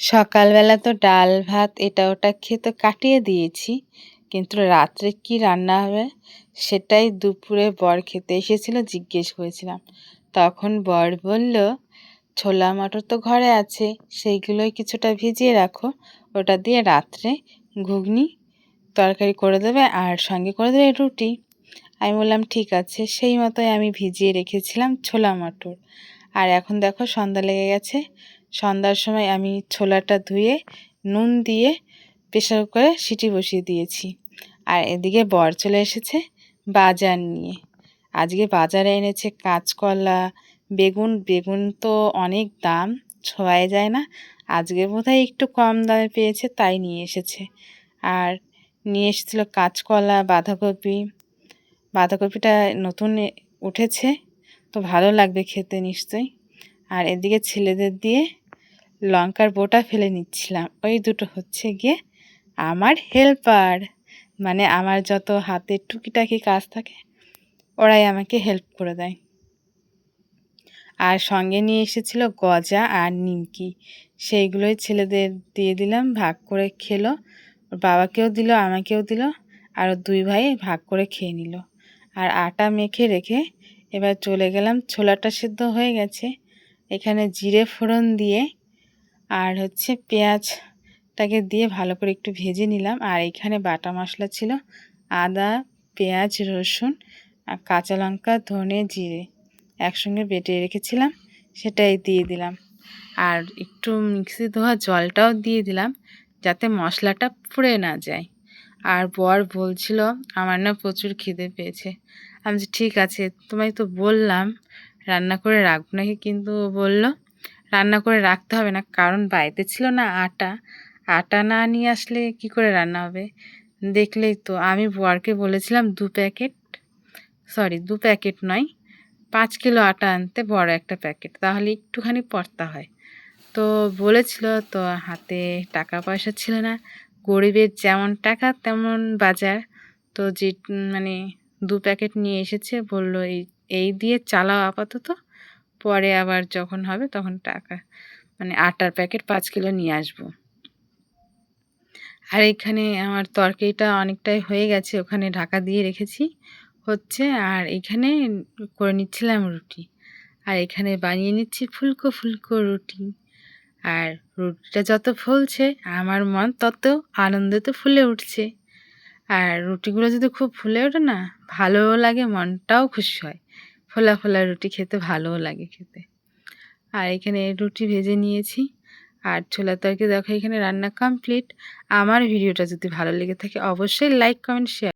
সকালবেলা তো ডাল, ভাত, এটা ওটা খেয়ে তো কাটিয়ে দিয়েছি। কিন্তু রাত্রে কি রান্না হবে, সেটাই দুপুরে বর খেতে এসেছিল, জিজ্ঞেস করেছিলাম। তখন বর বলল, ছোলা মটর তো ঘরে আছে, সেইগুলোই কিছুটা ভিজিয়ে রাখো। ওটা দিয়ে রাত্রে ঘুগনি তরকারি করে দেবে আর সঙ্গে করে দেবে রুটি। আমি বললাম, ঠিক আছে। সেই মতোই আমি ভিজিয়ে রেখেছিলাম ছোলা মটর। আর এখন দেখো সন্ধ্যা লেগে গেছে সন্ধ্যার সময় আমি ছোলাটা ধুয়ে, নুন দিয়ে প্রেশার কুকারে সিটি বসিয়ে দিয়েছি। আর এদিকে বর চলে এসেছে বাজার নিয়ে। আজকে বাজারে এনেছে কাঁচকলা, বেগুন বেগুন তো অনেক দাম, ছোঁয়াই যায় না। আজকে বোধহয় একটু কম দামে পেয়েছে, তাই নিয়ে এসেছে। আর নিয়ে এসেছিল কাঁচকলা, বাঁধাকপি। বাঁধাকপিটা নতুন উঠেছে, তো ভালো লাগবে খেতে নিশ্চয়ই। আর এদিকে ছেলেদের দিয়ে লঙ্কার বোটা ফেলে নিচ্ছিলাম। ওই দুটো হচ্ছে গিয়ে আমার হেল্পার মানে আমার যত হাতের টুকিটাকি কাজ থাকে, ওরাই আমাকে হেল্প করে দেয়। আর সঙ্গে নিয়ে এসেছিল গজা আর নিমকি। সেইগুলোই ছেলেদের দিয়ে দিলাম, ভাগ করে খেলো। ওর বাবাকেও দিল, আমাকেও দিল, আর দুই ভাই ভাগ করে খেয়ে নিল। আর আটা মেখে রেখে এবার চলে গেলাম, ছোলাটা সেদ্ধ হয়ে গেছে। এখানে জিরে ফোড়ন দিয়ে আর হচ্ছে পেঁয়াজটাকে দিয়ে ভালো করে একটু ভেজে নিলাম। আর এখানে বাটা মশলা ছিল আদা, পেঁয়াজ, রসুন আর কাঁচা লঙ্কা, ধনে জিরে একসঙ্গে বেটে রেখেছিলাম, সেটাই দিয়ে দিলাম। আর একটু মিক্সি ধোয়া জলটাও দিয়ে দিলাম যাতে মশলাটা পুড়ে না যায়। আর বর বলছিল, আমার না প্রচুর খিদে পেয়েছে। আমি ঠিক আছে। তোমায় তো বললাম, রান্না করে রাখব নাকি? কিন্তু বলল রান্না করে রাখতে হবে না, কারণ বাড়িতে ছিল না আটা। আটা না নিয়ে আসলে কি করে রান্না হবে? দেখলেই তো, আমি বরকে বলেছিলাম দু প্যাকেট সরি দু প্যাকেট নয়, পাঁচ কিলো আটা আনতে বড় একটা প্যাকেট, তাহলে একটুখানি পড়তা হয়। তো বলেছিল, তো হাতে টাকা পয়সা ছিল না, গরিবের যেমন টাকা তেমন বাজার। তো যে মানে দু প্যাকেট নিয়ে এসেছে, বলল, এই এই দিয়ে চালাও আপাতত। পরে আবার যখন হবে তখন টাকা মানে আটার প্যাকেট পাঁচ কিলো নিয়ে আসব। আর এখানে আমার তরকারিটা অনেকটাই হয়ে গেছে, ওখানে ঢাকা দিয়ে রেখেছি, হচ্ছে আর এখানে করে নিচ্ছিলাম রুটি। আর এখানে বানিয়ে নিচ্ছি ফুলকো ফুলকো রুটি। আর রুটিটা যত ফুলছে, আমার মন তত আনন্দতে ফুলে উঠছে। আর রুটিগুলো যদি খুব ফুলে ওঠে না, ভালোও লাগে, মনটাও খুশি হয়। ফোলা ফোলা রুটি খেতে ভালোও লাগে খেতে। আর এখানে রুটি ভেজে নিয়েছি। আর ছোলা তরকারি দেখো এখানে রান্না কমপ্লিট আমার ভিডিওটা যদি ভালো লেগে থাকে অবশ্যই লাইক কমেন্ট শেয়ার